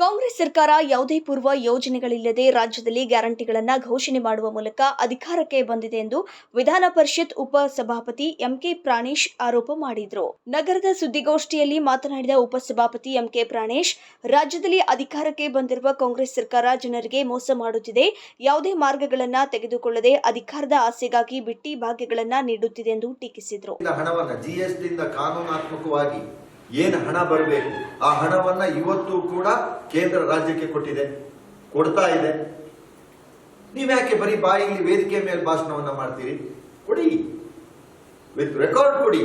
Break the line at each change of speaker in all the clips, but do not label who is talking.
ಕಾಂಗ್ರೆಸ್ ಸರ್ಕಾರ ಯಾವುದೇ ಪೂರ್ವ ಯೋಜನೆಗಳಿಲ್ಲದೆ ರಾಜ್ಯದಲ್ಲಿ ಗ್ಯಾರಂಟಿಗಳನ್ನು ಘೋಷಣೆ ಮಾಡುವ ಮೂಲಕ ಅಧಿಕಾರಕ್ಕೆ ಬಂದಿದೆ ಎಂದು ವಿಧಾನ ಪರಿಷತ್ ಉಪಸಭಾಪತಿ ಎಂಕೆ ಪ್ರಾಣೇಶ್ ಆರೋಪ ಮಾಡಿದರು. ನಗರದ ಸುದ್ದಿಗೋಷ್ಠಿಯಲ್ಲಿ ಮಾತನಾಡಿದ ಉಪಸಭಾಪತಿ ಎಂಕೆ ಪ್ರಾಣೇಶ್, ರಾಜ್ಯದಲ್ಲಿ ಅಧಿಕಾರಕ್ಕೆ ಬಂದಿರುವ ಕಾಂಗ್ರೆಸ್ ಸರ್ಕಾರ ಜನರಿಗೆ ಮೋಸ ಮಾಡುತ್ತಿದೆ, ಯಾವುದೇ ಮಾರ್ಗಗಳನ್ನು ತೆಗೆದುಕೊಳ್ಳದೆ ಅಧಿಕಾರದ ಆಸೆಗಾಗಿ ಬಿಟ್ಟಿ ಭಾಗ್ಯಗಳನ್ನು ನೀಡುತ್ತಿದೆ ಎಂದು ಟೀಕಿಸಿದರು.
ಏನು ಹಣ ಬರಬೇಕು? ಆ ಹಣವನ್ನ ಇವತ್ತು ಕೂಡ ಕೇಂದ್ರ ರಾಜ್ಯಕ್ಕೆ ಕೊಟ್ಟಿದೆ. ಕೊಡ್ತಾ ಇದೆ. ನೀವ್ಯಾಕೆ ಬರೀ ಬಾಯಿಲಿ ವೇದಿಕೆ ಮೇಲೆ ಭಾಷಣವನ್ನ ಮಾಡ್ತೀರಿ? ಕೊಡಿ. ವಿತ್ ರೆಕಾರ್ಡ್ ಕೊಡಿ.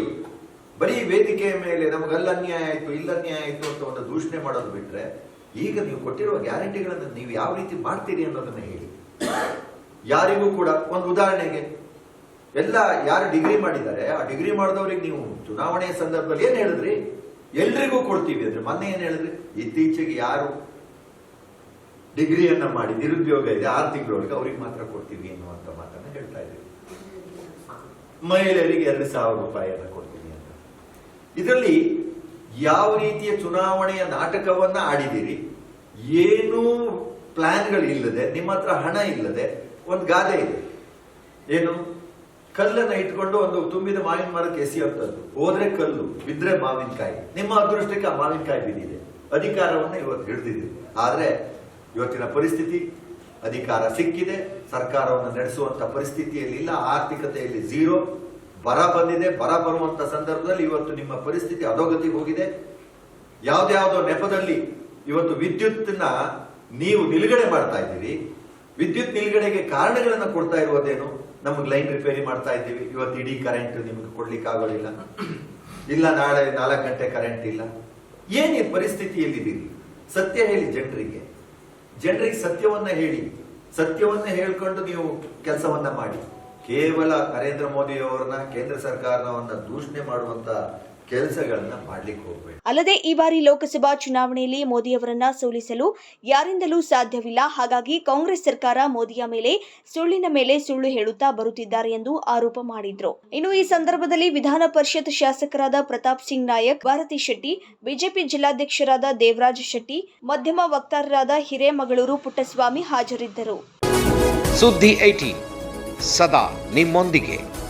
ಬರೀ ವೇದಿಕೆಯ ಮೇಲೆ ನಮಗಲ್ಲ ಅನ್ಯಾಯ ಆಯಿತು, ಇಲ್ಲ ಅನ್ಯಾಯ ಆಯಿತು ಅಂತ ಒಂದು ದೂಷಣೆ ಮಾಡೋದು ಬಿಟ್ರೆ ಈಗ ನೀವು ಕೊಟ್ಟಿರುವ ಗ್ಯಾರಂಟಿಗಳನ್ನು ನೀವು ಯಾವ ರೀತಿ ಮಾಡ್ತೀರಿ ಅನ್ನೋದನ್ನ ಹೇಳಿ. ಯಾರಿಗೂ ಕೂಡ ಒಂದು ಉದಾಹರಣೆಗೆ, ಎಲ್ಲ ಯಾರು ಡಿಗ್ರಿ ಮಾಡಿದ್ದಾರೆ, ಆ ಡಿಗ್ರಿ ಮಾಡಿದವ್ರಿಗೆ ನೀವು ಚುನಾವಣೆಯ ಸಂದರ್ಭದಲ್ಲಿ ಏನು ಹೇಳಿದ್ರಿ? ಎಲ್ರಿಗೂ ಕೊಡ್ತೀವಿ ಅಂದ್ರೆ ಮೊನ್ನೆ ಏನ್ ಹೇಳಿದ್ರೆ? ಇತ್ತೀಚೆಗೆ ಯಾರು ಡಿಗ್ರಿಯನ್ನ ಮಾಡಿ ನಿರುದ್ಯೋಗ ಇದೆ, ಆರು ತಿಂಗಳೊಳಗೆ ಅವ್ರಿಗೆ ಮಾತ್ರ ಕೊಡ್ತೀವಿ ಅನ್ನುವಂತ ಮಾತನ್ನ ಹೇಳ್ತಾ ಇದ್ದೀವಿ ಮಹಿಳೆಯರಿಗೆ ಎರಡು ಸಾವಿರ ರೂಪಾಯಿಯನ್ನ ಕೊಡ್ತೀವಿ ಅಂತ. ಇದರಲ್ಲಿ ಯಾವ ರೀತಿಯ ಚುನಾವಣೆಯ ನಾಟಕವನ್ನ ಆಡಿದಿರಿ ಏನೂ ಪ್ಲಾನ್ಗಳಿಲ್ಲದೆ, ನಿಮ್ಮ ಹತ್ರ ಹಣ ಇಲ್ಲದೆ, ಒಂದು ಗಾದೆ ಇದೆ. ಏನು? ಕಲ್ಲನ್ನ ಇಟ್ಕೊಂಡು ಒಂದು ತುಂಬಿದ ಮಾವಿನ ಮರಕ್ಕೆ ಎಸೆಯುವಂಥದ್ದು ಹೋದ್ರೆ ಕಲ್ಲು, ಬಿದ್ರೆ ಮಾವಿನಕಾಯಿ. ನಿಮ್ಮ ಅದೃಷ್ಟಕ್ಕೆ ಆ ಮಾವಿನಕಾಯಿ ಬಿದ್ದಿದೆ. ಅಧಿಕಾರವನ್ನ ಇವತ್ತು ಹಿಡಿದಿದೆ ಆದ್ರೆ ಇವತ್ತಿನ ಪರಿಸ್ಥಿತಿ, ಅಧಿಕಾರ ಸಿಕ್ಕಿದೆ, ಸರ್ಕಾರವನ್ನು ನಡೆಸುವಂತ ಪರಿಸ್ಥಿತಿಯಲ್ಲಿ ಇಲ್ಲ, ಆರ್ಥಿಕತೆಯಲ್ಲಿ ಝೀರೋ. ಬರ ಬಂದಿದೆ, ಬರ ಬರುವಂತ ಸಂದರ್ಭದಲ್ಲಿ ಇವತ್ತು ನಿಮ್ಮ ಪರಿಸ್ಥಿತಿ ಅಧೋಗತಿಗೆ ಹೋಗಿದೆ. ಯಾವ್ದಾವುದೋ ನೆಪದಲ್ಲಿ ಇವತ್ತು ವಿದ್ಯುತ್ನ ನೀವು ನಿಲುಗಡೆ ಮಾಡ್ತಾ ಇದ್ದೀರಿ. ವಿದ್ಯುತ್ ನಿಲುಗಡೆಗೆ ಕಾರಣಗಳನ್ನು ಕೊಡ್ತಾ ಇರುವುದೇನು? ನಮಗೆ ಲೈನ್ ರಿಪೇರಿ ಮಾಡ್ತಾ ಇದ್ದೀವಿ. ಇವತ್ತು ಇಡೀ ಕರೆಂಟ್ ನಿಮಗೆ ಕೊಡ್ಲಿಕ್ಕೆ ಆಗೋದಿಲ್ಲ. ಇಲ್ಲ, ನಾಳೆ ನಾಲ್ಕು ಗಂಟೆ ಕರೆಂಟ್ ಇಲ್ಲ. ಏನೇ ಈ ಪರಿಸ್ಥಿತಿಯಲ್ಲಿದ್ದೀರಿ ಸತ್ಯ ಹೇಳಿ ಜನರಿಗೆ. ಜನರಿಗೆ ಸತ್ಯವನ್ನ ಹೇಳಿ. ಸತ್ಯವನ್ನ ಹೇಳ್ಕೊಂಡು ನೀವು ಕೆಲಸವನ್ನ ಮಾಡಿ. ಕೇವಲ ನರೇಂದ್ರ ಮೋದಿ ಅವರನ್ನ ಕೇಂದ್ರ ಸರ್ಕಾರವನ್ನ ದೂಷಣೆ ಮಾಡುವಂತ ಕೆಲಸಗಳನ್ನ ಮಾಡ್ಲಿಕ್ಕೆ
ಅಲ್ಲದೆ ಈ ಬಾರಿ ಲೋಕಸಭಾ ಚುನಾವಣೆಯಲ್ಲಿ ಮೋದಿಯವರನ್ನ ಸೋಲಿಸಲು ಯಾರಿಂದಲೂ ಸಾಧ್ಯವಿಲ್ಲ. ಹಾಗಾಗಿ ಕಾಂಗ್ರೆಸ್ ಸರ್ಕಾರ ಮೋದಿಯ ಮೇಲೆ ಸುಳ್ಳಿನ ಮೇಲೆ ಸುಳ್ಳು ಹೇಳುತ್ತಾ ಬರುತ್ತಿದ್ದಾರೆ ಎಂದು ಆರೋಪ ಮಾಡಿದ್ರು. ಇನ್ನು ಈ ಸಂದರ್ಭದಲ್ಲಿ ವಿಧಾನ ಪರಿಷತ್ ಶಾಸಕರಾದ ಪ್ರತಾಪ್ ಸಿಂಗ್ ನಾಯಕ್ ಭಾರತಿ ಶೆಟ್ಟಿ ಬಿಜೆಪಿ ಜಿಲ್ಲಾಧ್ಯಕ್ಷರಾದ ದೇವರಾಜ್ ಶೆಟ್ಟಿ ಮಧ್ಯಮ ವಕ್ತಾರರಾದ ಹಿರೇಮಗಳೂರು ಪುಟ್ಟಸ್ವಾಮಿ ಹಾಜರಿದ್ದರು.
ಸುದ್ದಿ ಸದಾ ನಿಮ್ಮೊಂದಿಗೆ.